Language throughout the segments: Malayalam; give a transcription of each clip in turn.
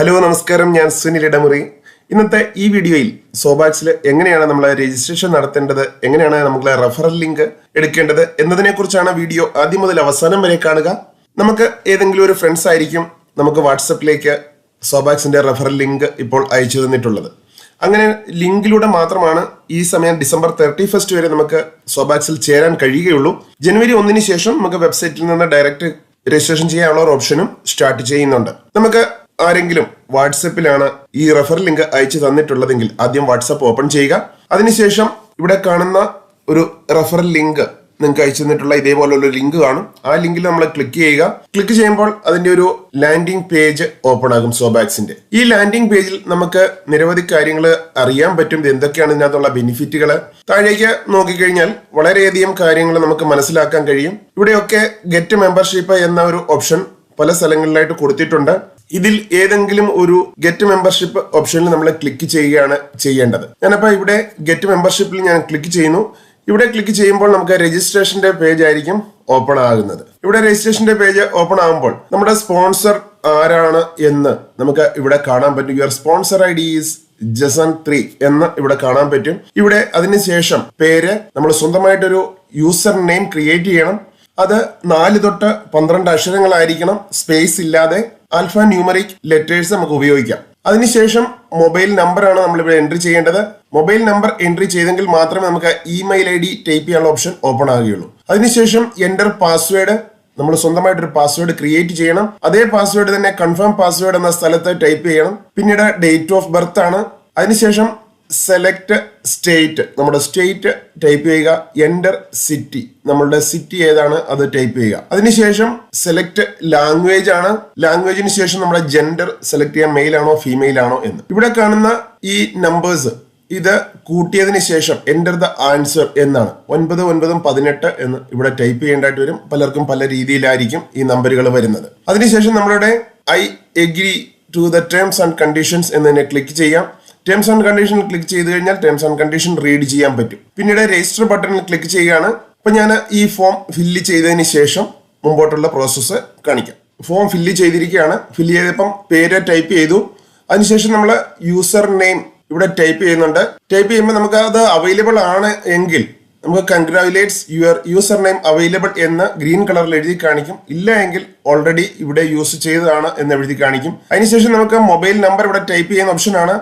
ഹലോ നമസ്കാരം. ഞാൻ സുനിൽ ഇടമുറി. ഇന്നത്തെ ഈ വീഡിയോയിൽ സോബാക്സിൽ എങ്ങനെയാണ് നമ്മൾ രജിസ്ട്രേഷൻ നടത്തേണ്ടത് എങ്ങനെയാണ് നമുക്ക് റെഫറൽ ലിങ്ക് എടുക്കേണ്ടത് എന്നതിനെ കുറിച്ചാണ് വീഡിയോ ആദ്യം മുതൽ അവസാനം വരെ കാണുക. നമുക്ക് ഏതെങ്കിലും ഒരു ഫ്രണ്ട്സ് ആയിരിക്കും നമുക്ക് വാട്സപ്പിലേക്ക് സോബാക്സിന്റെ റെഫറൽ ലിങ്ക് ഇപ്പോൾ അയച്ചു തന്നിട്ടുള്ളത്. അങ്ങനെ ലിങ്കിലൂടെ മാത്രമാണ് ഈ സമയം ഡിസംബർ തേർട്ടി ഫസ്റ്റ് വരെ നമുക്ക് സോബാക്സിൽ ചേരാൻ കഴിയുകയുള്ളൂ. ജനുവരി ഒന്നിന് ശേഷം നമുക്ക് വെബ്സൈറ്റിൽ നിന്ന് ഡയറക്റ്റ് രജിസ്ട്രേഷൻ ചെയ്യാനുള്ള ഒരു ഓപ്ഷനും സ്റ്റാർട്ട് ചെയ്യുന്നുണ്ട്. നമുക്ക് ആരെങ്കിലും വാട്സപ്പിലാണ് ഈ റെഫർ ലിങ്ക് അയച്ചു തന്നിട്ടുള്ളതെങ്കിൽ ആദ്യം വാട്സപ്പ് ഓപ്പൺ ചെയ്യുക. അതിനുശേഷം ഇവിടെ കാണുന്ന ഒരു റെഫർ ലിങ്ക് നിങ്ങൾക്ക് അയച്ചു തന്നിട്ടുള്ള ഇതേപോലുള്ള ലിങ്ക് കാണും. ആ ലിങ്കിൽ നമ്മൾ ക്ലിക്ക് ചെയ്യുക. ക്ലിക്ക് ചെയ്യുമ്പോൾ അതിന്റെ ഒരു ലാൻഡിംഗ് പേജ് ഓപ്പൺ ആകും സോബാക്സിന്റെ ഈ ലാൻഡിംഗ് പേജിൽ നമുക്ക് നിരവധി കാര്യങ്ങൾ അറിയാൻ പറ്റും. എന്തൊക്കെയാണ് ഇതിനകത്തുള്ള ബെനിഫിറ്റുകൾ താഴേക്ക് നോക്കിക്കഴിഞ്ഞാൽ വളരെയധികം കാര്യങ്ങൾ നമുക്ക് മനസ്സിലാക്കാൻ കഴിയും. ഇവിടെയൊക്കെ ഗെറ്റ് മെമ്പർഷിപ്പ് എന്ന ഒരു ഓപ്ഷൻ പല സ്ഥലങ്ങളിലായിട്ട് കൊടുത്തിട്ടുണ്ട്. ഇതിൽ ഏതെങ്കിലും ഒരു ഗെറ്റ് മെമ്പർഷിപ്പ് ഓപ്ഷനിൽ നമ്മൾ ക്ലിക്ക് ചെയ്യുകയാണ് ചെയ്യേണ്ടത്. ഞാനപ്പോൾ ഇവിടെ ഗെറ്റ് മെമ്പർഷിപ്പിൽ ഞാൻ ക്ലിക്ക് ചെയ്യുന്നു. ഇവിടെ ക്ലിക്ക് ചെയ്യുമ്പോൾ നമുക്ക് രജിസ്ട്രേഷന്റെ പേജ് ആയിരിക്കും ഓപ്പൺ ആകുന്നത്. ഇവിടെ രജിസ്ട്രേഷന്റെ പേജ് ഓപ്പൺ ആകുമ്പോൾ നമ്മുടെ സ്പോൺസർ ആരാണ് എന്ന് നമുക്ക് ഇവിടെ കാണാൻ പറ്റും. Your sponsor I D is Jason three എന്ന് ഇവിടെ കാണാൻ പറ്റും. ഇവിടെ അതിനുശേഷം പേര് നമ്മൾ സ്വന്തമായിട്ടൊരു യൂസർ നെയിം ക്രിയേറ്റ് ചെയ്യണം. അത് നാല് തൊട്ട് പന്ത്രണ്ട് അക്ഷരങ്ങളായിരിക്കണം. സ്പേസ് ഇല്ലാതെ ആൽഫ ന്യൂമറിക് ലെറ്റേഴ്സ് നമുക്ക് ഉപയോഗിക്കാം. അതിനുശേഷം മൊബൈൽ നമ്പർ ആണ് നമ്മൾ ഇവിടെ എൻട്രി ചെയ്യേണ്ടത്. മൊബൈൽ നമ്പർ എൻട്രി ചെയ്തെങ്കിൽ മാത്രമേ നമുക്ക് ഇമെയിൽ ഐ ഡി ടൈപ്പ് ചെയ്യാനുള്ള ഓപ്ഷൻ ഓപ്പൺ ആകുകയുള്ളൂ. അതിനുശേഷം എന്റർ പാസ്വേഡ് നമ്മൾ സ്വന്തമായിട്ട് ഒരു പാസ്വേഡ് ക്രിയേറ്റ് ചെയ്യണം. അതേ പാസ്വേഡ് തന്നെ കൺഫേം പാസ്വേഡ് എന്ന സ്ഥലത്ത് ടൈപ്പ് ചെയ്യണം. പിന്നീട് ഡേറ്റ് ഓഫ് ബർത്ത് ആണ്. അതിനുശേഷം സെലക്ട് സ്റ്റേറ്റ് നമ്മുടെ സ്റ്റേറ്റ് ടൈപ്പ് ചെയ്യുക. എന്റർ സിറ്റി നമ്മളുടെ സിറ്റി ഏതാണ്? അത് ടൈപ്പ് ചെയ്യുക. അതിനുശേഷം സെലക്ട് ലാംഗ്വേജ് ആണ്. ലാംഗ്വേജിന് ശേഷം നമ്മുടെ ജെൻഡർ സെലക്ട് ചെയ്യാൻ മെയിൽ ആണോ ഫീമെയിൽ ആണോ എന്ന്. ഇവിടെ കാണുന്ന ഈ നമ്പേഴ്സ് ഇത് കൂട്ടിയതിന് ശേഷം എന്റർ ദ ആൻസർ എന്നാണ്. ഒൻപത് ഒൻപതും പതിനെട്ട് എന്ന് ഇവിടെ ടൈപ്പ് ചെയ്യേണ്ടതായിട്ട് വരും. പലർക്കും പല രീതിയിലായിരിക്കും ഈ നമ്പറുകൾ വരുന്നത്. അതിനുശേഷം നമ്മളുടെ I agree to the terms and conditions എന്നതിനെ ക്ലിക്ക് ചെയ്യാം. ടേംസ് ആൻഡ് കണ്ടീഷൻ ക്ലിക്ക് ചെയ്ത് കഴിഞ്ഞാൽ ടേംസ് ആൻഡ് കണ്ടീഷൻ റീഡ് ചെയ്യാൻ പറ്റും. പിന്നീട് രജിസ്റ്റർ ബട്ടണിൽ ക്ലിക്ക് ചെയ്യുകയാണ്. അപ്പൊ ഞാൻ ഈ ഫോം ഫില്ല് ചെയ്തതിന് ശേഷം മുമ്പോട്ടുള്ള പ്രോസസ്സ് കാണിക്കാം. ഫോം ഫില്ല് ചെയ്തിരിക്കുകയാണ്. ഫില്ല് ചെയ്തപ്പം പേര് ടൈപ്പ് ചെയ്തു. അതിനുശേഷം നമ്മൾ യൂസർ നെയിം ഇവിടെ ടൈപ്പ് ചെയ്യുന്നുണ്ട്. ടൈപ്പ് ചെയ്യുമ്പോൾ നമുക്ക് അത് അവൈലബിൾ ആണ് എങ്കിൽ നമുക്ക് congratulates your user name available എന്ന് ഗ്രീൻ കളറിൽ എഴുതി കാണിക്കും. ഇല്ല എങ്കിൽ ഓൾറെഡി ഇവിടെ യൂസ് ചെയ്തതാണ് എന്ന് എഴുതി കാണിക്കും. അതിനുശേഷം നമുക്ക് മൊബൈൽ നമ്പർ ഇവിടെ ടൈപ്പ് ചെയ്യുന്ന ഓപ്ഷനാണ്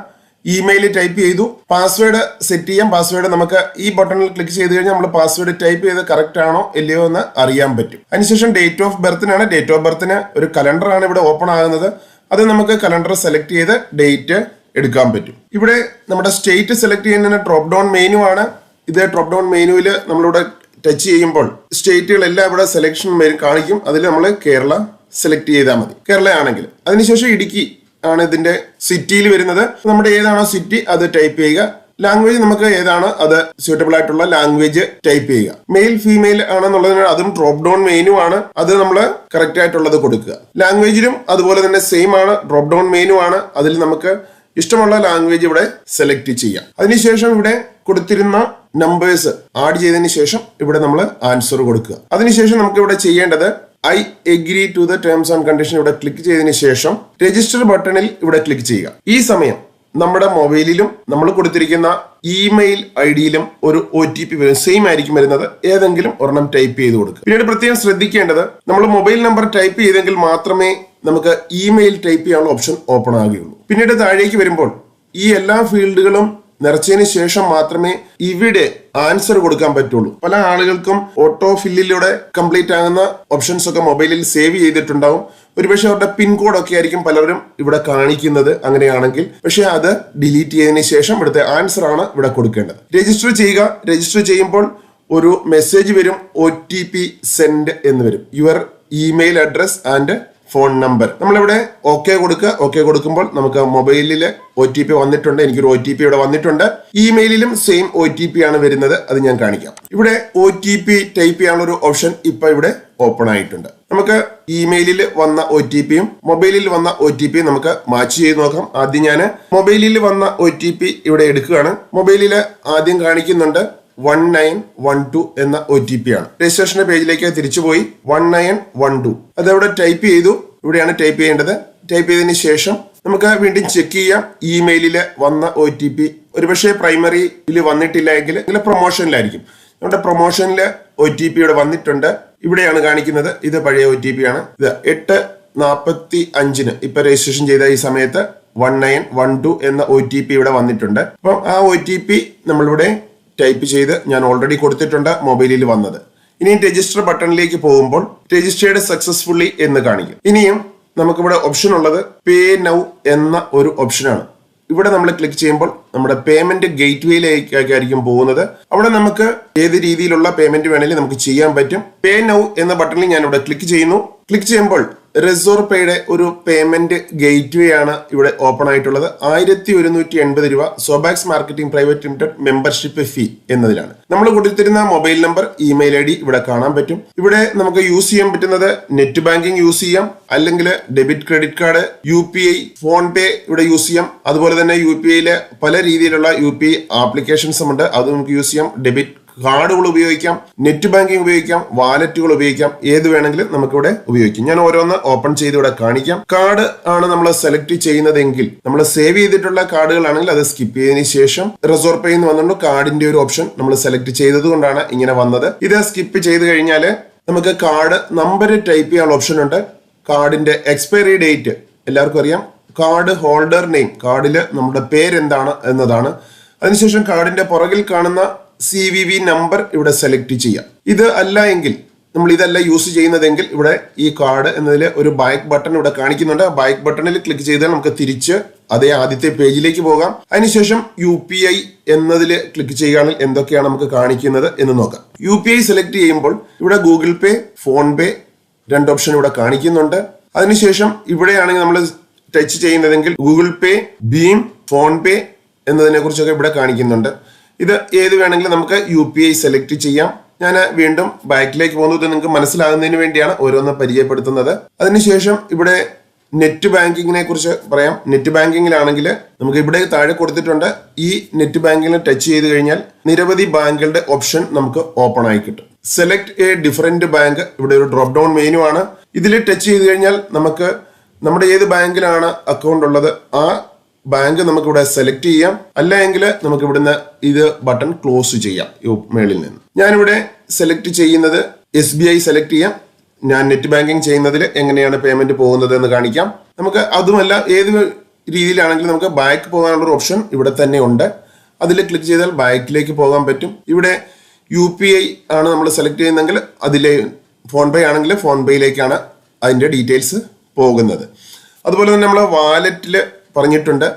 ഇമെയിൽ ടൈപ്പ് ചെയ്തു. പാസ്വേഡ് സെറ്റ് ചെയ്യാം. പാസ്വേഡ് നമുക്ക് ഈ ബട്ടണിൽ ക്ലിക്ക് ചെയ്ത് കഴിഞ്ഞാൽ നമ്മൾ പാസ്വേഡ് ടൈപ്പ് ചെയ്ത് കറക്റ്റ് ആണോ ഇല്ലയോ എന്ന് അറിയാൻ പറ്റും. അതിനുശേഷം ഡേറ്റ് ഓഫ് ബർത്തിനാണ് ഡേറ്റ് ഓഫ് ബർത്തിന് ഒരു കലണ്ടർ ആണ് ഇവിടെ ഓപ്പൺ ആകുന്നത്. അത് നമുക്ക് കലണ്ടർ സെലക്ട് ചെയ്ത് ഡേറ്റ് എടുക്കാൻ പറ്റും. ഇവിടെ നമ്മുടെ സ്റ്റേറ്റ് സെലക്ട് ചെയ്യുന്നതിന് ഡ്രോപ്പ് ഡൗൺ മെനു ആണ്. ഇത് ഡ്രോപ്പ് ഡൗൺ മെനുവിൽ നമ്മളിവിടെ ടച്ച് ചെയ്യുമ്പോൾ സ്റ്റേറ്റുകളെല്ലാം ഇവിടെ സെലക്ഷൻ കാണിക്കും. അതിൽ നമ്മൾ കേരള സെലക്ട് ചെയ്താൽ മതി. കേരള ആണെങ്കിൽ അതിനുശേഷം ഇടുക്കി. ആണ് ഇതിന്റെ സിറ്റിയിൽ വരുന്നത്. നമ്മുടെ ഏതാണോ സിറ്റി അത് ടൈപ്പ് ചെയ്യുക. ലാംഗ്വേജ് നമുക്ക് ഏതാണ് അത് സ്യൂട്ടബിൾ ആയിട്ടുള്ള ലാംഗ്വേജ് ടൈപ്പ് ചെയ്യുക. മെയിൽ ഫീമെയിൽ ആണെന്നുള്ളതിന് അതും ഡ്രോപ്പ് ഡൗൺ മെയിനു ആണ്. അത് നമ്മൾ കറക്റ്റ് ആയിട്ടുള്ളത് കൊടുക്കുക. ലാംഗ്വേജിലും അതുപോലെ തന്നെ സെയിം ആണ് ഡ്രോപ്പ് ഡൗൺ മെയിനു ആണ്. അതിൽ നമുക്ക് ഇഷ്ടമുള്ള ലാംഗ്വേജ് ഇവിടെ സെലക്ട് ചെയ്യാം. അതിനുശേഷം ഇവിടെ കൊടുത്തിരുന്ന നമ്പേഴ്സ് ആഡ് ചെയ്തതിന് ശേഷം ഇവിടെ നമ്മൾ ആൻസർ കൊടുക്കുക. അതിനുശേഷം നമുക്ക് ഇവിടെ ചെയ്യേണ്ടത് I agree to the terms and condition ഇവിടെ ക്ലിക്ക് ചെയ്തതിന് ശേഷം രജിസ്റ്റർ ബട്ടണിൽ ഇവിടെ ക്ലിക്ക് ചെയ്യുക. ഈ സമയം നമ്മുടെ മൊബൈലിലും നമ്മൾ കൊടുത്തിരിക്കുന്ന ഇമെയിൽ ഐ ഡിയിലും ഒരു ഒ ടി പി വരും സെയിം ആയിരിക്കും വരുന്നത്. ഏതെങ്കിലും ഒരെണ്ണം ടൈപ്പ് ചെയ്ത് കൊടുക്കുക. പിന്നീട് പ്രത്യേകം ശ്രദ്ധിക്കേണ്ടത് നമ്മൾ മൊബൈൽ നമ്പർ ടൈപ്പ് ചെയ്തെങ്കിൽ മാത്രമേ നമുക്ക് ഇമെയിൽ ടൈപ്പ് ചെയ്യാനുള്ള ഓപ്ഷൻ ഓപ്പൺ ആകുകയുള്ളൂ. പിന്നീട് താഴേക്ക് വരുമ്പോൾ ഈ എല്ലാ ഫീൽഡുകളും നിറച്ചതിന് ശേഷം മാത്രമേ ഇവിടെ ആൻസർ കൊടുക്കാൻ പറ്റുള്ളൂ. പല ആളുകൾക്കും ഓട്ടോ ഫില്ലിലൂടെ കംപ്ലീറ്റ് ആകുന്ന ഓപ്ഷൻസ് ഒക്കെ മൊബൈലിൽ സേവ് ചെയ്തിട്ടുണ്ടാവും. ഒരുപക്ഷെ അവരുടെ പിൻകോഡ് ഒക്കെ ആയിരിക്കും പലരും ഇവിടെ കാണിക്കുന്നത് അങ്ങനെയാണെങ്കിൽ. പക്ഷെ അത് ഡിലീറ്റ് ചെയ്തതിന് ശേഷം ഇവിടുത്തെ ആൻസർ ആണ് ഇവിടെ കൊടുക്കേണ്ടത്. രജിസ്റ്റർ ചെയ്യുക. രജിസ്റ്റർ ചെയ്യുമ്പോൾ ഒരു മെസ്സേജ് വരും. ഒ ടി പി സെൻഡ് എന്ന് വരും. Your email address and phone number നമ്മളിവിടെ ഓക്കെ കൊടുക്കുക. ഓക്കെ കൊടുക്കുമ്പോൾ നമുക്ക് മൊബൈലിൽ ഒ ടി പി വന്നിട്ടുണ്ട്. എനിക്കൊരു ഒ ടി പി ഇവിടെ വന്നിട്ടുണ്ട്. ഇമെയിലിലും സെയിം ഒ ടി പി ആണ് വരുന്നത്. അത് ഞാൻ കാണിക്കാം. ഇവിടെ ഒ ടി പി ടൈപ്പ് ചെയ്യാനുള്ള ഒരു ഓപ്ഷൻ ഇപ്പൊ ഇവിടെ ഓപ്പൺ ആയിട്ടുണ്ട്. നമുക്ക് ഇമെയിലിൽ വന്ന ഒ ടി പിയും മൊബൈലിൽ വന്ന ഒ ടി പിയും നമുക്ക് മാച്ച് ചെയ്ത് നോക്കാം. ആദ്യം ഞാൻ മൊബൈലിൽ വന്ന ഒ ടി പി ഇവിടെ എടുക്കുകയാണ്. മൊബൈലിൽ ആദ്യം കാണിക്കുന്നുണ്ട് വൺ നയൻ വൺ ടു എന്ന ഒ ടി പി ആണ്. രജിസ്ട്രേഷന്റെ പേജിലേക്ക് തിരിച്ചു പോയി വൺ നയൻ വൺ ടു അതവിടെ ടൈപ്പ് ചെയ്തു. ഇവിടെയാണ് ടൈപ്പ് ചെയ്യേണ്ടത്. ടൈപ്പ് ചെയ്തതിന് ശേഷം നമുക്ക് വീണ്ടും ചെക്ക് ചെയ്യാം. ഇമെയിലിൽ വന്ന ഒ ടി പി ഒരുപക്ഷെ പ്രൈമറിയിൽ വന്നിട്ടില്ല എങ്കിൽ ഇതിൽ പ്രൊമോഷനിലായിരിക്കും നമ്മുടെ പ്രൊമോഷനിൽ ഒ ടി പി ഇവിടെ വന്നിട്ടുണ്ട്. ഇവിടെയാണ് കാണിക്കുന്നത്. ഇത് പഴയ ഒ ടി പി ആണ്. ഇത് എട്ട് നാൽപ്പത്തി അഞ്ചിന് ഇപ്പൊ രജിസ്ട്രേഷൻ ചെയ്ത ഈ സമയത്ത് വൺ നയൻ വൺ ടു എന്ന ഒ ടി പി ഇവിടെ വന്നിട്ടുണ്ട്. അപ്പം ആ ഒ ടി പി നമ്മളിവിടെ ടൈപ്പ് ചെയ്ത് ഞാൻ ഓൾറെഡി കൊടുത്തിട്ടുണ്ട്. മൊബൈലിൽ വന്നത്. ഇനി രജിസ്റ്റർ ബട്ടണിലേക്ക് പോകുമ്പോൾ രജിസ്റ്റേർഡ് സക്സസ്ഫുള്ളി എന്ന് കാണിക്കും. ഇനിയും നമുക്കിവിടെ ഓപ്ഷൻ ഉള്ളത് പേ നൗ എന്ന ഒരു ഓപ്ഷനാണ് ഇവിടെ നമ്മൾ ക്ലിക്ക് ചെയ്യുമ്പോൾ നമ്മുടെ പേയ്മെന്റ് ഗേറ്റ് വേയിലേക്കായിരിക്കും പോകുന്നത്. അവിടെ നമുക്ക് ഏത് രീതിയിലുള്ള പേയ്മെന്റ് വേണമെങ്കിലും നമുക്ക് ചെയ്യാൻ പറ്റും. പേ നൗ എന്ന ബട്ടണിൽ ഞാൻ ഇവിടെ ക്ലിക്ക് ചെയ്യുന്നു. ക്ലിക്ക് ചെയ്യുമ്പോൾ റിസോർ പേയുടെ ഒരു പേയ്മെന്റ് ഗേറ്റ് വേ ആണ് ഇവിടെ ഓപ്പൺ ആയിട്ടുള്ളത്. ആയിരത്തി ഒരുന്നൂറ്റി എൺപത് രൂപ Sobax marketing private limited membership fee എന്നതിലാണ്. നമ്മൾ കൊടുത്തിരുന്ന mobile number email I D ഇവിടെ കാണാൻ പറ്റും. ഇവിടെ നമുക്ക് യൂസ് ചെയ്യാൻ പറ്റുന്നത് നെറ്റ് ബാങ്കിംഗ് യൂസ് ചെയ്യാം. അല്ലെങ്കിൽ debit credit card U P I PhonePe ഇവിടെ യൂസ് ചെയ്യാം. അതുപോലെ തന്നെ യു പി ഐയിലെ പല രീതിയിലുള്ള യു പി ഐ ആപ്ലിക്കേഷൻസും ഉണ്ട്. അത് നമുക്ക് യൂസ് ചെയ്യാം. ഡെബിറ്റ് കാർഡുകൾ ഉപയോഗിക്കാം നെറ്റ് ബാങ്കിങ് ഉപയോഗിക്കാം വാലറ്റുകൾ ഉപയോഗിക്കാം ഏത് വേണമെങ്കിലും നമുക്കിവിടെ ഉപയോഗിക്കാം. ഞാൻ ഓരോന്ന് ഓപ്പൺ ചെയ്ത് ഇവിടെ കാണിക്കാം. കാർഡ് ആണ് നമ്മൾ സെലക്ട് ചെയ്യുന്നതെങ്കിൽ നമ്മൾ സേവ് ചെയ്തിട്ടുള്ള കാർഡുകളാണെങ്കിൽ അത് സ്കിപ്പ് ചെയ്തതിന് ശേഷം റിസോർവ് പേ എന്ന് വന്നുകൊണ്ട് കാർഡിന്റെ ഒരു ഓപ്ഷൻ നമ്മൾ സെലക്ട് ചെയ്തതുകൊണ്ടാണ് ഇങ്ങനെ വന്നത്. ഇത് സ്കിപ്പ് ചെയ്ത് കഴിഞ്ഞാൽ നമുക്ക് കാർഡ് നമ്പർ ടൈപ്പ് ചെയ്യാനുള്ള ഓപ്ഷൻ ഉണ്ട്. കാർഡിന്റെ എക്സ്പയറി ഡേറ്റ് എല്ലാവർക്കും അറിയാം. കാർഡ് ഹോൾഡർ നെയിം കാർഡിൽ നമ്മുടെ പേര് എന്താണ് എന്നതാണ്. അതിനുശേഷം കാർഡിന്റെ പുറകിൽ കാണുന്ന സി വി വി നമ്പർ ഇവിടെ സെലക്ട് ചെയ്യാം. ഇത് അല്ല എങ്കിൽ നമ്മൾ ഇതല്ല യൂസ് ചെയ്യുന്നതെങ്കിൽ ഇവിടെ ഈ കാർഡ് എന്നതിൽ ഒരു ബാക്ക് ബട്ടൺ ഇവിടെ കാണിക്കുന്നുണ്ട്. ആ ബാക്ക് ബട്ടണിൽ ക്ലിക്ക് ചെയ്താൽ നമുക്ക് തിരിച്ച് അതേ ആദ്യത്തെ പേജിലേക്ക് പോകാം. അതിനുശേഷം യു പി ഐ എന്നതിൽ ക്ലിക്ക് ചെയ്യുകയാണെങ്കിൽ എന്തൊക്കെയാണ് നമുക്ക് കാണിക്കുന്നത് എന്ന് നോക്കാം. യു പി ഐ സെലക്ട് ചെയ്യുമ്പോൾ ഇവിടെ ഗൂഗിൾ പേ ഫോൺ പേ രണ്ട് ഓപ്ഷൻ ഇവിടെ കാണിക്കുന്നുണ്ട്. അതിനുശേഷം ഇവിടെയാണെങ്കിൽ നമ്മൾ ടച്ച് ചെയ്യുന്നതെങ്കിൽ ഗൂഗിൾ പേ ഭീം ഫോൺ പേ എന്നതിനെ കുറിച്ചൊക്കെ ഇവിടെ കാണിക്കുന്നുണ്ട്. ഇത് ഏത് വേണമെങ്കിലും നമുക്ക് യു പി ഐ സെലക്ട് ചെയ്യാം. ഞാൻ വീണ്ടും ബാക്കിലേക്ക് പോകുന്നത് നിങ്ങൾക്ക് മനസ്സിലാകുന്നതിന് വേണ്ടിയാണ് ഓരോന്ന് പരിചയപ്പെടുത്തുന്നത്. അതിനുശേഷം ഇവിടെ നെറ്റ് ബാങ്കിങ്ങിനെ കുറിച്ച് പറയാം. നെറ്റ് ബാങ്കിങ്ങിലാണെങ്കിൽ നമുക്ക് ഇവിടെ താഴെ കൊടുത്തിട്ടുണ്ട്. ഈ നെറ്റ് ബാങ്കിങ്ങിൽ ടച്ച് ചെയ്ത് കഴിഞ്ഞാൽ നിരവധി ബാങ്കുകളുടെ ഓപ്ഷൻ നമുക്ക് ഓപ്പൺ ആയി കിട്ടും. സെലക്ട് എ ഡിഫറെന്റ് ബാങ്ക് ഇവിടെ ഒരു ഡ്രോപ്പ് ഡൗൺ മെനു ആണ്. ഇതിൽ ടച്ച് ചെയ്ത് കഴിഞ്ഞാൽ നമുക്ക് നമ്മുടെ ഏത് ബാങ്കിലാണ് അക്കൗണ്ട് ഉള്ളത്? ആ ബാങ്ക് നമുക്ക് ഇവിടെ സെലക്ട് ചെയ്യാം. അല്ല എങ്കിൽ നമുക്ക് ഇവിടുന്ന് ഇത് ബട്ടൺ ക്ലോസ് ചെയ്യാം മേളിൽ നിന്ന്. ഞാനിവിടെ സെലക്ട് ചെയ്യുന്നത് എസ് ബി ഐ സെലക്ട് ചെയ്യാം. ഞാൻ നെറ്റ് ബാങ്കിങ് ചെയ്യുന്നതിൽ എങ്ങനെയാണ് പേയ്മെന്റ് പോകുന്നത് എന്ന് കാണിക്കാം. നമുക്ക് അതുമല്ല ഏത് രീതിയിലാണെങ്കിലും നമുക്ക് ബാക്ക് പോകാനുള്ള ഓപ്ഷൻ ഇവിടെ തന്നെ ഉണ്ട്. അതിൽ ക്ലിക്ക് ചെയ്താൽ ബാക്കിലേക്ക് പോകാൻ പറ്റും. ഇവിടെ യു പി ഐ ആണ് നമ്മൾ സെലക്ട് ചെയ്യുന്നതെങ്കിൽ അതിലെ ഫോൺ പേ ആണെങ്കിൽ ഫോൺ പേയിലേക്കാണ് അതിന്റെ ഡീറ്റെയിൽസ് പോകുന്നത്. അതുപോലെ തന്നെ നമ്മൾ വാലറ്റിൽ പറഞ്ഞിട്ടുണ്ട്.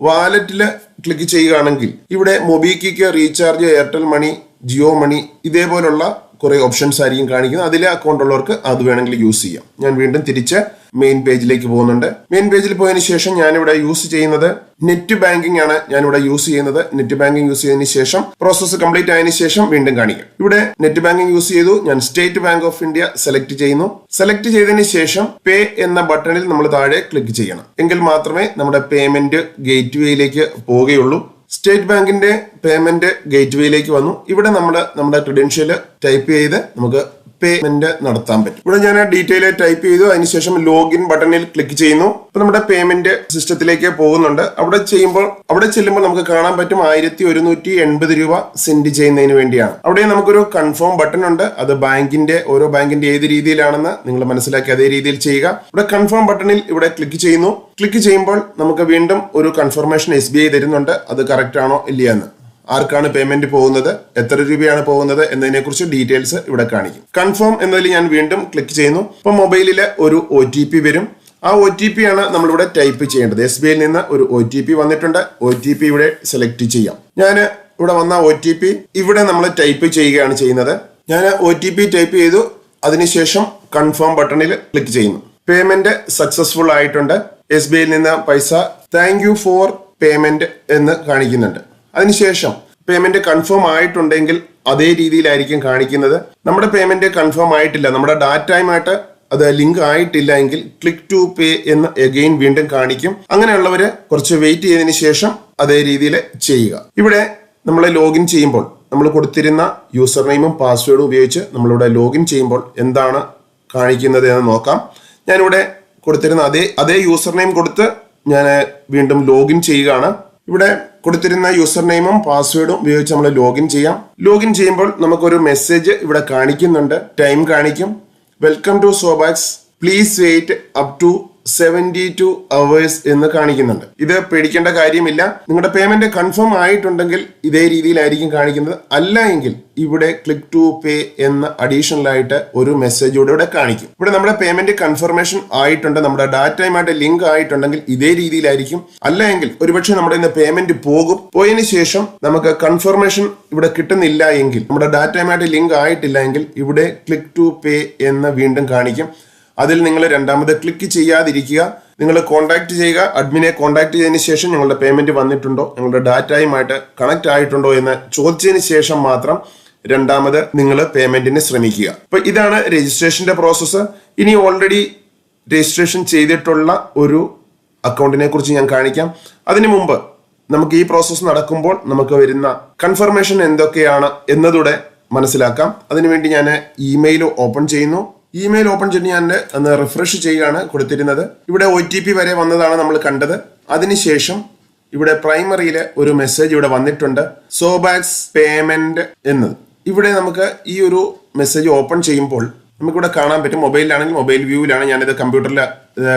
വാലറ്റിൽ ക്ലിക്ക് ചെയ്യുകയാണെങ്കിൽ ഇവിടെ MobiKwik recharge Airtel money Jio money ഇതേപോലുള്ള കുറെ ഓപ്ഷൻസ് ആയിരിക്കും കാണിക്കുന്നത്. അതിലെ അക്കൗണ്ട് ഉള്ളവർക്ക് അത് വേണമെങ്കിൽ യൂസ് ചെയ്യാം. ഞാൻ വീണ്ടും തിരിച്ച് മെയിൻ പേജിലേക്ക് പോകുന്നുണ്ട്. മെയിൻ പേജിൽ പോയതിനു ശേഷം ഞാൻ ഇവിടെ യൂസ് ചെയ്യുന്നത് നെറ്റ് ബാങ്കിംഗ് ആണ്. ഞാൻ ഇവിടെ യൂസ് ചെയ്യുന്നത് നെറ്റ് ബാങ്കിംഗ് യൂസ് ചെയ്തതിന് ശേഷം പ്രോസസ്സ് കംപ്ലീറ്റ് ആയതിനു ശേഷം വീണ്ടും കാണിക്കാം. ഇവിടെ നെറ്റ് ബാങ്കിംഗ് യൂസ് ചെയ്തു. ഞാൻ State Bank of India select ചെയ്യുന്നു. സെലക്ട് ചെയ്തതിന് ശേഷം പേ എന്ന ബട്ടണിൽ നമ്മൾ താഴെ ക്ലിക്ക് ചെയ്യണം. എങ്കിൽ മാത്രമേ നമ്മുടെ പേയ്മെന്റ് ഗേറ്റ് വേയിലേക്ക് പോവുകയുള്ളൂ സ്റ്റേറ്റ് ബാങ്കിന്റെ പേയ്മെന്റ് ഗേറ്റ് വേയിലേക്ക് വന്നു. ഇവിടെ നമ്മൾ നമ്മുടെ ക്രെഡൻഷ്യൽ ടൈപ്പ് ചെയ്ത് നമുക്ക് പേയ്മെന്റ് നടത്താൻ പറ്റും. ഇവിടെ ഞാൻ ഡീറ്റെയിൽ ടൈപ്പ് ചെയ്തു. അതിനുശേഷം ലോഗിൻ ബട്ടണിൽ ക്ലിക്ക് ചെയ്യുന്നു. അപ്പൊ നമ്മുടെ പേയ്മെന്റ് സിസ്റ്റത്തിലേക്ക് പോകുന്നുണ്ട്. അവിടെ ചെയ്യുമ്പോൾ അവിടെ ചെല്ലുമ്പോൾ നമുക്ക് കാണാൻ പറ്റും ആയിരത്തി ഒരുന്നൂറ്റി എൺപത് രൂപ സെൻഡ് ചെയ്യുന്നതിന് വേണ്ടിയാണ്. അവിടെ നമുക്കൊരു കൺഫേം ബട്ടൺ ഉണ്ട്. അത് ബാങ്കിന്റെ ഓരോ ബാങ്കിന്റെ ഏത് രീതിയിലാണെന്ന് നിങ്ങൾ മനസ്സിലാക്കി അതേ രീതിയിൽ ചെയ്യുക. ഇവിടെ കൺഫേം ബട്ടണിൽ ഇവിടെ ക്ലിക്ക് ചെയ്യുന്നു. ക്ലിക്ക് ചെയ്യുമ്പോൾ നമുക്ക് വീണ്ടും ഒരു കൺഫർമേഷൻ എസ് തരുന്നുണ്ട്. അത് കറക്റ്റ് ആണോ ഇല്ലയെന്ന് ആർക്കാണ് പേയ്മെന്റ് പോകുന്നത് എത്ര രൂപയാണ് പോകുന്നത് എന്നതിനെ കുറിച്ച് ഡീറ്റെയിൽസ് ഇവിടെ കാണിക്കും. കൺഫേം എന്നതിൽ ഞാൻ വീണ്ടും ക്ലിക്ക് ചെയ്യുന്നു. ഇപ്പൊ മൊബൈലിൽ ഒരു ഒ വരും. ആ ഒ ടി പി ആണ് നമ്മളിവിടെ ടൈപ്പ് ചെയ്യേണ്ടത്. എസ് ബി ഐയിൽ നിന്ന് ഒരു ഒ ടി പി വന്നിട്ടുണ്ട്. ഒ ടി പി ഇവിടെ സെലക്ട് ചെയ്യാം. ഞാൻ ഇവിടെ വന്ന ഒ ടി പി ഇവിടെ നമ്മൾ ടൈപ്പ് ചെയ്യുകയാണ് ചെയ്യുന്നത്. ഞാൻ ഒ ടി പി ടൈപ്പ് ചെയ്തു. അതിനുശേഷം കൺഫേം ബട്ടണിൽ ക്ലിക്ക് ചെയ്യുന്നു. പേയ്മെന്റ് സക്സസ്ഫുൾ ആയിട്ടുണ്ട്. എസ് ബി ഐയിൽ നിന്ന് പൈസ താങ്ക് യു ഫോർ പേയ്മെന്റ് എന്ന് കാണിക്കുന്നുണ്ട്. അതിനുശേഷം പേയ്മെന്റ് കൺഫേം ആയിട്ടുണ്ടെങ്കിൽ അതേ രീതിയിലായിരിക്കും കാണിക്കുന്നത്. നമ്മുടെ പേയ്മെന്റ് കൺഫേം ആയിട്ടില്ല. നമ്മുടെ ഡാറ്റയുമായിട്ട് അത് ലിങ്ക് ആയിട്ടില്ല എങ്കിൽ ക്ലിക്ക് ടു പേ എന്ന് എഗെയിൻ വീണ്ടും കാണിക്കും. അങ്ങനെയുള്ളവര് കുറച്ച് വെയിറ്റ് ചെയ്തതിന് ശേഷം അതേ രീതിയിൽ ചെയ്യുക. ഇവിടെ നമ്മൾ ലോഗിൻ ചെയ്യുമ്പോൾ നമ്മൾ കൊടുത്തിരുന്ന യൂസർ നെയിമും പാസ്വേഡും ഉപയോഗിച്ച് നമ്മളിവിടെ ലോഗിൻ ചെയ്യുമ്പോൾ എന്താണ് കാണിക്കുന്നത് എന്ന് നോക്കാം. ഞാനിവിടെ കൊടുത്തിരുന്ന അതേ അതേ യൂസർ നെയിം കൊടുത്ത് ഞാൻ വീണ്ടും ലോഗിൻ ചെയ്യുകയാണ്. ഇവിടെ കൊടുത്തിരുന്ന യൂസർ നെയിമും പാസ്വേഡും ഉപയോഗിച്ച് നമ്മൾ ലോഗിൻ ചെയ്യാം. ലോഗിൻ ചെയ്യുമ്പോൾ നമുക്കൊരു മെസ്സേജ് ഇവിടെ കാണിക്കുന്നുണ്ട്. ടൈം കാണിക്കും. Welcome to Sobax please wait up to seventy two hours എന്ന് കാണിക്കുന്നുണ്ട്. ഇത് പേടിക്കേണ്ട കാര്യമില്ല. നിങ്ങളുടെ പേയ്മെന്റ് കൺഫേം ആയിട്ടുണ്ടെങ്കിൽ ഇതേ രീതിയിലായിരിക്കും കാണിക്കുന്നത്. അല്ല എങ്കിൽ ഇവിടെ ക്ലിക്ക് ടു പേ എന്ന അഡീഷണൽ ആയിട്ട് ഒരു മെസ്സേജ് കൂടെ ഇവിടെ കാണിക്കും. ഇവിടെ നമ്മുടെ പേയ്മെന്റ് കൺഫർമേഷൻ ആയിട്ടുണ്ട്. നമ്മുടെ ഡാറ്റയുമായിട്ട് ലിങ്ക് ആയിട്ടുണ്ടെങ്കിൽ ഇതേ രീതിയിലായിരിക്കും. അല്ല എങ്കിൽ ഒരുപക്ഷെ നമ്മുടെ ഇന്ന് പേയ്മെന്റ് പോകും. പോയതിനു ശേഷം നമുക്ക് കൺഫർമേഷൻ ഇവിടെ കിട്ടുന്നില്ല എങ്കിൽ നമ്മുടെ ഡാറ്റയുമായിട്ട് ലിങ്ക് ആയിട്ടില്ല എങ്കിൽ ഇവിടെ ക്ലിക്ക് ടു പേ എന്ന് വീണ്ടും കാണിക്കും. അതിൽ നിങ്ങൾ രണ്ടാമത് ക്ലിക്ക് ചെയ്യാതിരിക്കുക. നിങ്ങൾ കോൺടാക്ട് ചെയ്യുക. അഡ്മിനെ കോൺടാക്ട് ചെയ്തതിന് ശേഷം നിങ്ങളുടെ പേയ്മെന്റ് വന്നിട്ടുണ്ടോ? നിങ്ങളുടെ ഡാറ്റയുമായിട്ട് കണക്ട് ആയിട്ടുണ്ടോ എന്ന് ചോദിച്ചതിന് ശേഷം മാത്രം രണ്ടാമത് നിങ്ങൾ പേയ്മെന്റിന് ശ്രമിക്കുക. അപ്പൊ ഇതാണ് രജിസ്ട്രേഷന്റെ പ്രോസസ്സ് ഇനി ഓൾറെഡി രജിസ്ട്രേഷൻ ചെയ്തിട്ടുള്ള ഒരു അക്കൗണ്ടിനെ കുറിച്ച് ഞാൻ കാണിക്കാം. അതിനു മുമ്പ് നമുക്ക് ഈ പ്രോസസ്സ് നടക്കുമ്പോൾ നമുക്ക് വരുന്ന കൺഫർമേഷൻ എന്തൊക്കെയാണ് എന്നതൂടെ മനസ്സിലാക്കാം. അതിനുവേണ്ടി ഞാൻ ഇമെയിൽ ഓപ്പൺ ചെയ്യുന്നു. ഇമെയിൽ ഓപ്പൺ ചെയ്ത് ഞാൻ ഒന്ന് റിഫ്രഷ് ചെയ്യുകയാണ് കൊടുത്തിരുന്നത്. ഇവിടെ ഒ ടി പി വരെ വന്നതാണ് നമ്മൾ കണ്ടത്. അതിനുശേഷം ഇവിടെ പ്രൈമറിയിൽ ഒരു മെസ്സേജ് ഇവിടെ വന്നിട്ടുണ്ട്. സോബാക്സ് പേയ്മെന്റ് എന്നത്. ഇവിടെ നമുക്ക് ഈ ഒരു മെസ്സേജ് ഓപ്പൺ ചെയ്യുമ്പോൾ നമുക്കിവിടെ കാണാൻ പറ്റും. മൊബൈലിലാണെങ്കിൽ മൊബൈൽ വ്യൂവിലാണ് ഞാനിത് കമ്പ്യൂട്ടറിൽ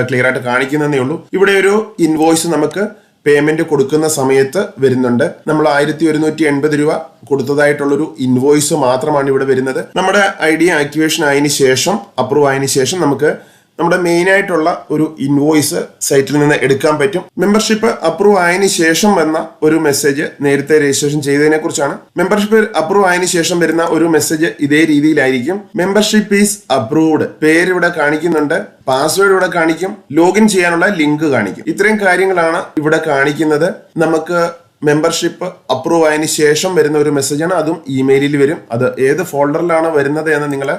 ക്ലിയർ ആയിട്ട് കാണിക്കുന്നതേ ഉള്ളൂ. ഇവിടെ ഒരു ഇൻവോയ്സ് നമുക്ക് പേയ്മെന്റ് കൊടുക്കുന്ന സമയത്ത് വരുന്നുണ്ട്. നമ്മൾ ആയിരത്തി ഒരുന്നൂറ്റി എൺപത് രൂപ കൊടുത്തതായിട്ടുള്ളൊരു ഇൻവോയ്സ് മാത്രമാണ് ഇവിടെ വരുന്നത്. നമ്മുടെ ഐ ഡി ആക്ടിവേഷൻ ആയതിനു ശേഷം അപ്രൂവ് ആയതിനു ശേഷം നമുക്ക് നമ്മുടെ മെയിൻ ആയിട്ടുള്ള ഒരു ഇൻവോയ്സ് സൈറ്റിൽ നിന്ന് എടുക്കാൻ പറ്റും. മെമ്പർഷിപ്പ് അപ്രൂവ് ആയതിനു ശേഷം വന്ന ഒരു മെസ്സേജ് നേരത്തെ രജിസ്ട്രേഷൻ ചെയ്തതിനെ കുറിച്ചാണ്. മെമ്പർഷിപ്പ് അപ്രൂവ് ആയതിനു ശേഷം വരുന്ന ഒരു മെസ്സേജ് ഇതേ രീതിയിലായിരിക്കും. മെമ്പർഷിപ്പ് ഈസ് അപ്രൂവ്ഡ് പേര് ഇവിടെ കാണിക്കുന്നുണ്ട്. പാസ്വേഡ് ഇവിടെ കാണിക്കും. ലോഗിൻ ചെയ്യാനുള്ള ലിങ്ക് കാണിക്കും. ഇത്രയും കാര്യങ്ങളാണ് ഇവിടെ കാണിക്കുന്നത്. നമുക്ക് മെമ്പർഷിപ്പ് അപ്രൂവ് ആയതിനു ശേഷം വരുന്ന ഒരു മെസ്സേജാണ് അതും ഇമെയിലിൽ വരും. അത് ഏത് ഫോൾഡറിലാണ് വരുന്നത് എന്ന് നിങ്ങൾ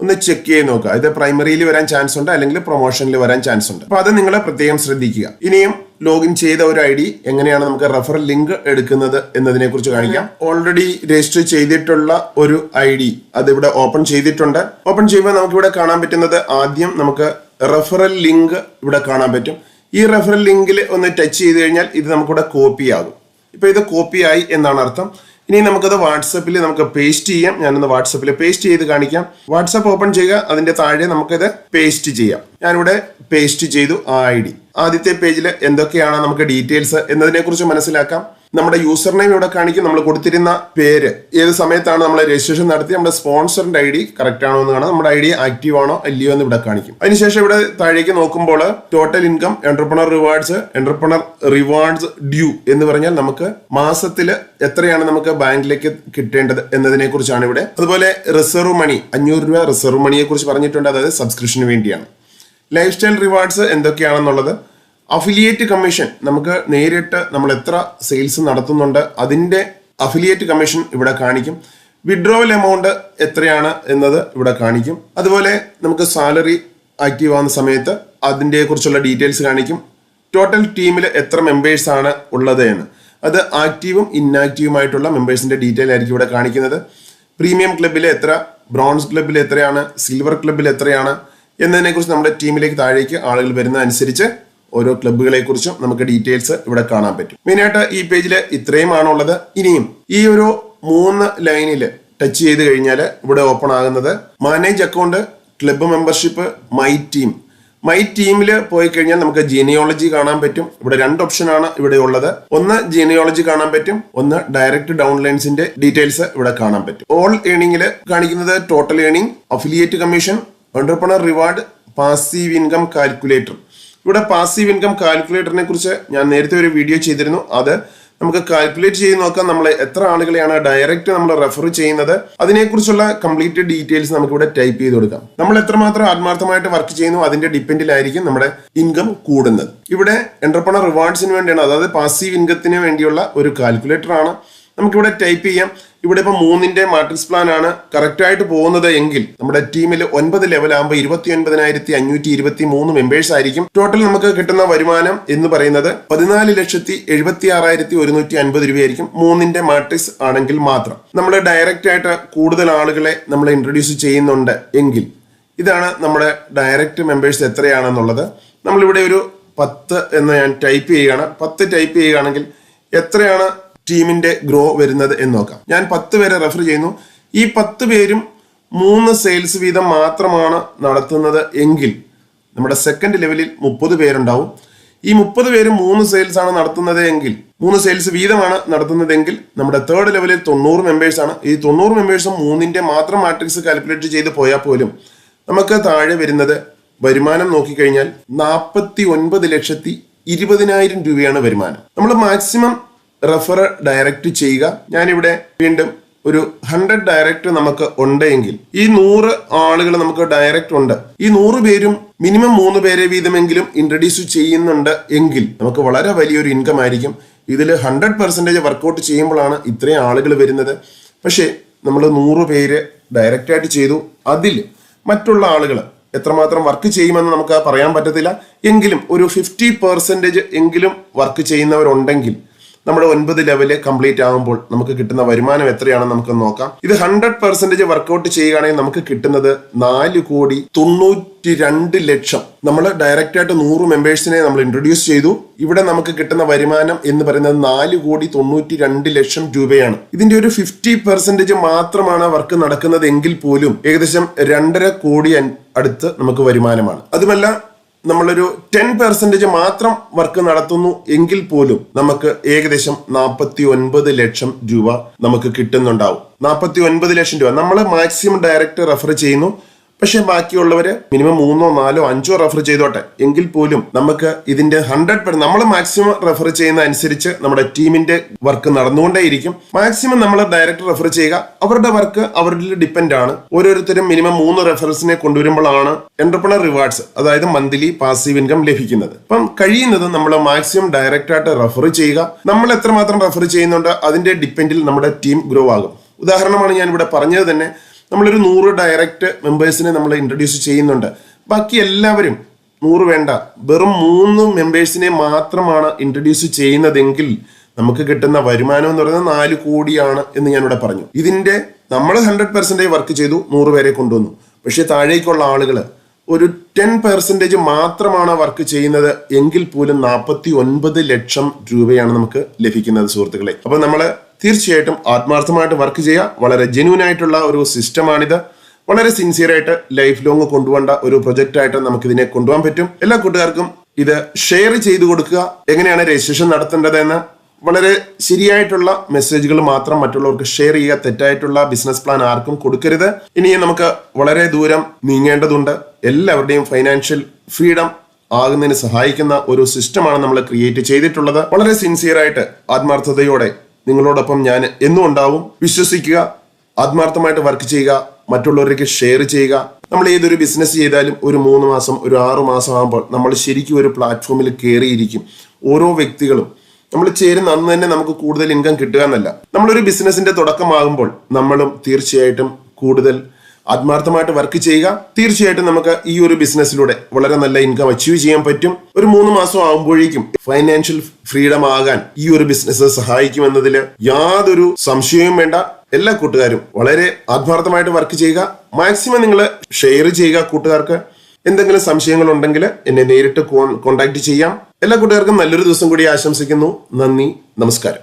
ഒന്ന് ചെക്ക് ചെയ്ത് നോക്കുക. ഇത് പ്രൈമറിയിൽ വരാൻ ചാൻസ് ഉണ്ട് അല്ലെങ്കിൽ പ്രൊമോഷനിൽ വരാൻ ചാൻസ് ഉണ്ട്. അപ്പൊ അത് നിങ്ങൾ പ്രത്യേകം ശ്രദ്ധിക്കുക. ഇനിയും ലോഗിൻ ചെയ്ത ഒരു ഐ ഡി എങ്ങനെയാണ് നമുക്ക് റെഫർ ലിങ്ക് എടുക്കുന്നത് എന്നതിനെ കുറിച്ച് കാണിക്കാം. ഓൾറെഡി രജിസ്റ്റർ ചെയ്തിട്ടുള്ള ഒരു ഐ ഡി അത് ഇവിടെ ഓപ്പൺ ചെയ്തിട്ടുണ്ട്. ഓപ്പൺ ചെയ്യുമ്പോൾ നമുക്ക് ഇവിടെ കാണാൻ പറ്റുന്നത് ആദ്യം നമുക്ക് റെഫറൽ ലിങ്ക് ഇവിടെ കാണാൻ പറ്റും. ഈ റെഫറൽ ലിങ്കിൽ ഒന്ന് ടച്ച് ചെയ്ത് കഴിഞ്ഞാൽ ഇത് നമുക്കിവിടെ കോപ്പി ആകും. ഇപ്പൊ ഇത് കോപ്പി ആയി എന്നാണ് അർത്ഥം. ഇനി നമുക്കത് വാട്സപ്പിൽ നമുക്ക് പേസ്റ്റ് ചെയ്യാം. ഞാനൊന്ന് വാട്സപ്പിൽ പേസ്റ്റ് ചെയ്ത് കാണിക്കാം. വാട്സപ്പ് ഓപ്പൺ ചെയ്യുക. അതിന്റെ താഴെ നമുക്കിത് പേസ്റ്റ് ചെയ്യാം. ഞാനിവിടെ പേസ്റ്റ് ചെയ്തു ആ ഐ ഡി ആദ്യത്തെ പേജിൽ എന്തൊക്കെയാണ് നമുക്ക് ഡീറ്റെയിൽസ് എന്നതിനെ കുറിച്ച് മനസ്സിലാക്കാം. നമ്മുടെ യൂസർ നെയിം ഇവിടെ കാണിക്കും. നമ്മൾ കൊടുത്തിരുന്ന പേര്. ഏത് സമയത്താണ് നമ്മൾ രജിസ്ട്രേഷൻ നടത്തി നമ്മുടെ സ്പോൺസറിന്റെ ഐ ഡി കറക്റ്റ് ആണോ എന്ന് കാണാം. നമ്മുടെ ഐ ഡി ആക്റ്റീവ് ആണോ അല്ലയോ എന്ന് ഇവിടെ കാണിക്കും. അതിനുശേഷം ഇവിടെ താഴേക്ക് നോക്കുമ്പോൾ total income entrepreneur rewards entrepreneur rewards due എന്ന് പറഞ്ഞാൽ നമുക്ക് മാസത്തിൽ എത്രയാണ് നമുക്ക് ബാങ്കിലേക്ക് കിട്ടേണ്ടത് എന്നതിനെ കുറിച്ചാണ് ഇവിടെ. അതുപോലെ റിസർവ് മണി അഞ്ഞൂറ് രൂപ റിസർവ് മണിയെ കുറിച്ച് പറഞ്ഞിട്ടുണ്ട്. അതായത് സബ്സ്ക്രിപ്ഷന് വേണ്ടിയാണ്. ലൈഫ് സ്റ്റൈൽ റിവാർഡ്സ് എന്തൊക്കെയാണെന്നുള്ളത് അഫിലിയേറ്റ് കമ്മീഷൻ നമുക്ക് നേരിട്ട് നമ്മൾ എത്ര സെയിൽസ് നടത്തുന്നുണ്ട് അതിന്റെ അഫിലിയേറ്റ് കമ്മീഷൻ ഇവിടെ കാണിക്കും. വിഡ്രോവൽ എമൗണ്ട് എത്രയാണ് എന്നത് ഇവിടെ കാണിക്കും. അതുപോലെ നമുക്ക് സാലറി ആക്റ്റീവ് ആവുന്ന സമയത്ത് അതിന്റെ കുറിച്ചുള്ള ഡീറ്റെയിൽസ് കാണിക്കും. ടോട്ടൽ ടീമിൽ എത്ര മെമ്പേഴ്സ് ആണ് ഉള്ളത് എന്ന്. അത് ആക്റ്റീവും ഇന്നാക്റ്റീവുമായിട്ടുള്ള മെമ്പേഴ്സിന്റെ ഡീറ്റെയിൽ ആയിരിക്കും ഇവിടെ കാണിക്കുന്നത്. പ്രീമിയം ക്ലബിൽ എത്ര ബ്രോൺസ് ക്ലബിൽ എത്രയാണ് സിൽവർ ക്ലബിൽ എത്രയാണ് എന്നതിനെക്കുറിച്ച് നമ്മുടെ ടീമിലേക്ക് താഴേക്ക് ആളുകൾ വരുന്ന അനുസരിച്ച് ഓരോ ക്ലബ്ബുകളെ കുറിച്ചും നമുക്ക് ഡീറ്റെയിൽസ് ഇവിടെ കാണാൻ പറ്റും. മെയിനായിട്ട് ഈ പേജിൽ ഇത്രയുമാണുള്ളത്. ഇനിയും ഈ ഒരു മൂന്ന് ലൈനിൽ ടച്ച് ചെയ്ത് കഴിഞ്ഞാൽ ഇവിടെ ഓപ്പൺ ആകുന്നത് manage account club membership my team my ടീമിൽ പോയി കഴിഞ്ഞാൽ നമുക്ക് ജീനിയോളജി കാണാൻ പറ്റും. ഇവിടെ രണ്ട് ഓപ്ഷൻ ആണ് ഇവിടെ ഉള്ളത്. ഒന്ന് ജീനിയോളജി കാണാൻ പറ്റും. ഒന്ന് ഡയറക്റ്റ് ഡൗൺലൈൻസിന്റെ ഡീറ്റെയിൽസ് ഇവിടെ കാണാൻ പറ്റും. ഓൾ ഏണിംഗിൽ കാണിക്കുന്നത് total earning affiliate commission entrepreneur reward passive income calculator ഇവിടെ പാസീവ് ഇൻകം കാൽക്കുലേറ്ററിനെ കുറിച്ച് ഞാൻ നേരത്തെ ഒരു വീഡിയോ ചെയ്തിരുന്നു. അത് നമുക്ക് കാൽക്കുലേറ്റ് ചെയ്ത് നോക്കാം നമ്മൾ എത്ര ആളുകളെയാണ് ഡയറക്റ്റ് നമ്മൾ റെഫർ ചെയ്യുന്നത്. അതിനെക്കുറിച്ചുള്ള കംപ്ലീറ്റ് ഡീറ്റെയിൽസ് നമുക്ക് ഇവിടെ ടൈപ്പ് ചെയ്ത് കൊടുക്കാം. നമ്മൾ എത്രമാത്രം ആത്മാർത്ഥമായിട്ട് വർക്ക് ചെയ്യുന്നു അതിന്റെ ഡിപ്പെൻഡിലായിരിക്കും നമ്മുടെ ഇൻകം കൂടുന്നത്. ഇവിടെ എന്റർപ്രണർ റിവാർഡ്സിന് വേണ്ടിയാണ് അതായത് പാസീവ് ഇൻകത്തിന് വേണ്ടിയുള്ള ഒരു കാൽക്കുലേറ്റർ ആണ്. നമുക്കിവിടെ ടൈപ്പ് ചെയ്യാം. ഇവിടെ ഇപ്പൊ മൂന്നിന്റെ മാട്രിക്സ് പ്ലാൻ ആണ് കറക്റ്റ് ആയിട്ട് പോകുന്നത് എങ്കിൽ നമ്മുടെ ടീമിൽ ഒൻപത് ലെവൽ ആകുമ്പോൾ ഇരുപത്തി ഒൻപതിനായിരത്തി അഞ്ഞൂറ്റി ഇരുപത്തി മൂന്ന് മെമ്പേഴ്സ് ആയിരിക്കും. ടോട്ടൽ നമുക്ക് കിട്ടുന്ന വരുമാനം എന്ന് പറയുന്നത് പതിനാല് ലക്ഷത്തി എഴുപത്തി ആറായിരത്തി ഒരുന്നൂറ്റി അൻപത് രൂപയായിരിക്കും മൂന്നിന്റെ മാട്രിക്സ് ആണെങ്കിൽ മാത്രം. നമ്മൾ ഡയറക്റ്റ് ആയിട്ട് കൂടുതൽ ആളുകളെ നമ്മൾ ഇൻട്രൊഡ്യൂസ് ചെയ്യുന്നുണ്ട് എങ്കിൽ ഇതാണ് നമ്മുടെ ഡയറക്റ്റ് മെമ്പേഴ്സ് എത്രയാണെന്നുള്ളത്. നമ്മളിവിടെ ഒരു പത്ത് എന്ന് ഞാൻ ടൈപ്പ് ചെയ്യുകയാണ്. പത്ത് ടൈപ്പ് ചെയ്യുകയാണെങ്കിൽ എത്രയാണ് ടീമിന്റെ ഗ്രോ വരുന്നത് എന്ന് നോക്കാം. ഞാൻ പത്ത് പേരെ റെഫർ ചെയ്യുന്നു. ഈ പത്ത് പേരും മൂന്ന് സെയിൽസ് വീതം മാത്രമാണ് നടത്തുന്നത് എങ്കിൽ നമ്മുടെ സെക്കൻഡ് ലെവലിൽ മുപ്പത് പേരുണ്ടാവും. ഈ മുപ്പത് പേരും മൂന്ന് സെയിൽസ് ആണ് നടത്തുന്നത് എങ്കിൽ മൂന്ന് സെയിൽസ് വീതമാണ് നടത്തുന്നതെങ്കിൽ നമ്മുടെ തേർഡ് ലെവലിൽ തൊണ്ണൂറ് മെമ്പേഴ്സ് ആണ്. ഈ തൊണ്ണൂറ് മെമ്പേഴ്സും മൂന്നിന്റെ മാത്രം മാട്രിക്സ് കാൽക്കുലേറ്റ് ചെയ്ത് പോയാൽ പോലും നമുക്ക് താഴെ വരുന്നത് വരുമാനം നോക്കിക്കഴിഞ്ഞാൽ നാൽപ്പത്തി ഒൻപത് ലക്ഷത്തി ഇരുപതിനായിരം രൂപയാണ് വരുമാനം. നമ്മൾ മാക്സിമം റെഫർ ഡയറക്റ്റ് ചെയ്യുക. ഞാനിവിടെ വീണ്ടും ഒരു ഹൺഡ്രഡ് ഡയറക്റ്റ് നമുക്ക് ഉണ്ടെങ്കിൽ ഈ നൂറ് ആളുകൾ നമുക്ക് ഡയറക്റ്റ് ഉണ്ട്. ഈ നൂറ് പേരും മിനിമം മൂന്ന് പേരെ വീതമെങ്കിലും ഇൻട്രഡ്യൂസ് ചെയ്യുന്നുണ്ട് എങ്കിൽ നമുക്ക് വളരെ വലിയൊരു ഇൻകം ആയിരിക്കും. ഇതിൽ ഹൺഡ്രഡ് പെർസെന്റേജ് വർക്കൗട്ട് ചെയ്യുമ്പോഴാണ് ഇത്രയും ആളുകൾ വരുന്നത്. പക്ഷേ നമ്മൾ നൂറ് പേര് ഡയറക്റ്റായിട്ട് ചെയ്തു. അതിൽ മറ്റുള്ള ആളുകൾ എത്രമാത്രം വർക്ക് ചെയ്യുമെന്ന് നമുക്ക് പറയാൻ പറ്റത്തില്ല. എങ്കിലും ഒരു ഫിഫ്റ്റി പെർസെന്റേജ് എങ്കിലും വർക്ക് ചെയ്യുന്നവരുണ്ടെങ്കിൽ നമ്മുടെ ഒൻപത് ലെവൽ കംപ്ലീറ്റ് ആകുമ്പോൾ നമുക്ക് കിട്ടുന്ന വരുമാനം എത്രയാണെന്ന് നമുക്ക് നോക്കാം. ഇത് ഹൺഡ്രഡ് പെർസെന്റേജ് വർക്കൗട്ട് ചെയ്യുകയാണെങ്കിൽ നമുക്ക് കിട്ടുന്നത് നാല് കോടി തൊണ്ണൂറ്റി രണ്ട് ലക്ഷം. നമ്മൾ ഡയറക്റ്റ് ആയിട്ട് നൂറ് മെമ്പേഴ്സിനെ നമ്മൾ ഇൻട്രൊഡ്യൂസ് ചെയ്തു. ഇവിടെ നമുക്ക് കിട്ടുന്ന വരുമാനം എന്ന് പറയുന്നത് നാല് കോടി തൊണ്ണൂറ്റി രണ്ട് ലക്ഷം രൂപയാണ്. ഇതിന്റെ ഒരു ഫിഫ്റ്റി പെർസെന്റേജ് മാത്രമാണ് വർക്ക് നടക്കുന്നത് എങ്കിൽ പോലും ഏകദേശം രണ്ടര കോടി അടുത്ത് നമുക്ക് വരുമാനമാണ്. അതുമല്ല നമ്മളൊരു ടെൻ പെർസെന്റേജ് മാത്രം വർക്ക് നടത്തുന്നു എങ്കിൽ പോലും നമുക്ക് ഏകദേശം നാൽപ്പത്തി ഒൻപത് ലക്ഷം രൂപ നമുക്ക് കിട്ടുന്നുണ്ടാവും. നാൽപ്പത്തി ഒൻപത് ലക്ഷം രൂപ. നമ്മൾ മാക്സിമം ഡയറക്റ്റ് റെഫർ ചെയ്യുന്നു. പക്ഷെ ബാക്കിയുള്ളവര് മിനിമം മൂന്നോ നാലോ അഞ്ചോ റെഫർ ചെയ്തോട്ടെ. എങ്കിൽ പോലും നമുക്ക് ഇതിന്റെ ഹൺഡ്രഡ് പെർ നമ്മൾ മാക്സിമം റെഫർ ചെയ്യുന്ന അനുസരിച്ച് നമ്മുടെ ടീമിന്റെ വർക്ക് നടന്നുകൊണ്ടേയിരിക്കും. മാക്സിമം നമ്മൾ ഡയറക്റ്റ് റെഫർ ചെയ്യുക. അവരുടെ വർക്ക് അവരുടെ ഡിപ്പെൻഡ് ആണ്. ഓരോരുത്തരും മിനിമം മൂന്ന് റെഫറൻസിനെ കൊണ്ടുവരുമ്പോഴാണ് എന്റർപ്രണർ റിവാർഡ്സ് അതായത് മന്ത്ലി പാസീവ് ഇൻകം ലഭിക്കുന്നത്. അപ്പം കഴിയുന്നത് നമ്മൾ മാക്സിമം ഡയറക്റ്റ് ആയിട്ട് റെഫർ ചെയ്യുക. നമ്മൾ എത്രമാത്രം റെഫർ ചെയ്യുന്നുണ്ട് അതിന്റെ ഡിപ്പെൻഡിൽ നമ്മുടെ ടീം ഗ്രോ ആകും. ഉദാഹരണമാണ് ഞാൻ ഇവിടെ പറഞ്ഞത് തന്നെ. നമ്മളൊരു നൂറ് ഡയറക്റ്റ് മെമ്പേഴ്സിനെ നമ്മൾ ഇൻട്രൊഡ്യൂസ് ചെയ്യുന്നുണ്ട്. ബാക്കി എല്ലാവരും നൂറ് വേണ്ട. വെറും മൂന്ന് മെമ്പേഴ്സിനെ മാത്രമാണ് ഇൻട്രൊഡ്യൂസ് ചെയ്യുന്നതെങ്കിൽ നമുക്ക് കിട്ടുന്ന വരുമാനം എന്ന് പറയുന്നത് നാല് കോടിയാണ് എന്ന് ഞാനിവിടെ പറഞ്ഞു. ഇതിന്റെ നമ്മൾ ഹൺഡ്രഡ് പെർസെന്റേജ് വർക്ക് ചെയ്തു നൂറ് പേരെ കൊണ്ടുവന്നു. പക്ഷേ താഴേക്കുള്ള ആളുകൾ ഒരു ടെൻ പെർസെന്റേജ് മാത്രമാണ് വർക്ക് ചെയ്യുന്നത് എങ്കിൽ പോലും നാൽപ്പത്തി ഒൻപത് ലക്ഷം രൂപയാണ് നമുക്ക് ലഭിക്കുന്നത് സുഹൃത്തുക്കളെ. അപ്പൊ നമ്മൾ തീർച്ചയായിട്ടും ആത്മാർത്ഥമായിട്ട് വർക്ക് ചെയ്യുക. വളരെ ജെന്യൂൻ ആയിട്ടുള്ള ഒരു സിസ്റ്റമാണിത് വളരെ സിൻസിയർ ആയിട്ട് ലൈഫ് ലോങ് കൊണ്ടുപോകേണ്ട ഒരു പ്രൊജക്റ്റ് ആയിട്ട് നമുക്ക് ഇതിനെ കൊണ്ടുപോകാൻ പറ്റും. എല്ലാ കൂട്ടുകാർക്കും ഇത് ഷെയർ ചെയ്തു കൊടുക്കുക. എങ്ങനെയാണ് രജിസ്ട്രേഷൻ നടത്തേണ്ടതെന്ന് വളരെ ശരിയായിട്ടുള്ള മെസ്സേജുകൾ മാത്രം മറ്റുള്ളവർക്ക് ഷെയർ ചെയ്യുക. തെറ്റായിട്ടുള്ള ബിസിനസ് പ്ലാൻ ആർക്കും കൊടുക്കരുത്. ഇനി നമുക്ക് വളരെ ദൂരം നീങ്ങേണ്ടതുണ്ട്. എല്ലാവരുടെയും ഫൈനാൻഷ്യൽ ഫ്രീഡം ആകുന്നതിന് സഹായിക്കുന്ന ഒരു സിസ്റ്റമാണ് നമ്മൾ ക്രിയേറ്റ് ചെയ്തിട്ടുള്ളത്. വളരെ സിൻസിയർ ആയിട്ട് ആത്മാർത്ഥതയോടെ നിങ്ങളോടൊപ്പം ഞാൻ എന്നും ഉണ്ടാവും. വിശ്വസിക്കുക ആത്മാർത്ഥമായിട്ട് വർക്ക് ചെയ്യുക മറ്റുള്ളവരിലേക്ക് ഷെയർ ചെയ്യുക. നമ്മൾ ഏതൊരു ബിസിനസ് ചെയ്താലും ഒരു മൂന്ന് മാസം ഒരു ആറു മാസം ആകുമ്പോൾ നമ്മൾ ശരിക്കും ഒരു പ്ലാറ്റ്ഫോമിൽ കയറിയിരിക്കും ഓരോ വ്യക്തികളും. നമ്മൾ ചേരുന്ന അന്ന് തന്നെ നമുക്ക് കൂടുതൽ ഇൻകം കിട്ടുക എന്നല്ല. നമ്മളൊരു ബിസിനസിന്റെ തുടക്കമാകുമ്പോൾ നമ്മളും തീർച്ചയായിട്ടും കൂടുതൽ ആത്മാർത്ഥമായിട്ട് വർക്ക് ചെയ്യുക. തീർച്ചയായിട്ടും നമുക്ക് ഈ ഒരു ബിസിനസ്സിലൂടെ വളരെ നല്ല ഇൻകം അച്ചീവ് ചെയ്യാൻ പറ്റും. ഒരു മൂന്ന് മാസം ആകുമ്പോഴേക്കും ഫൈനാൻഷ്യൽ ഫ്രീഡം ആകാൻ ഈ ഒരു ബിസിനസ് സഹായിക്കുമെന്നതിൽ യാതൊരു സംശയവും വേണ്ട. എല്ലാ കൂട്ടുകാരും വളരെ ആത്മാർത്ഥമായിട്ട് വർക്ക് ചെയ്യുക. മാക്സിമം നിങ്ങൾ ഷെയർ ചെയ്യുക കൂട്ടുകാർക്ക്. എന്തെങ്കിലും സംശയങ്ങൾ ഉണ്ടെങ്കിൽ എന്നെ നേരിട്ട് കോൺടാക്ട് ചെയ്യാം. എല്ലാ കൂട്ടുകാർക്കും നല്ലൊരു ദിവസം കൂടി ആശംസിക്കുന്നു. നന്ദി. നമസ്കാരം.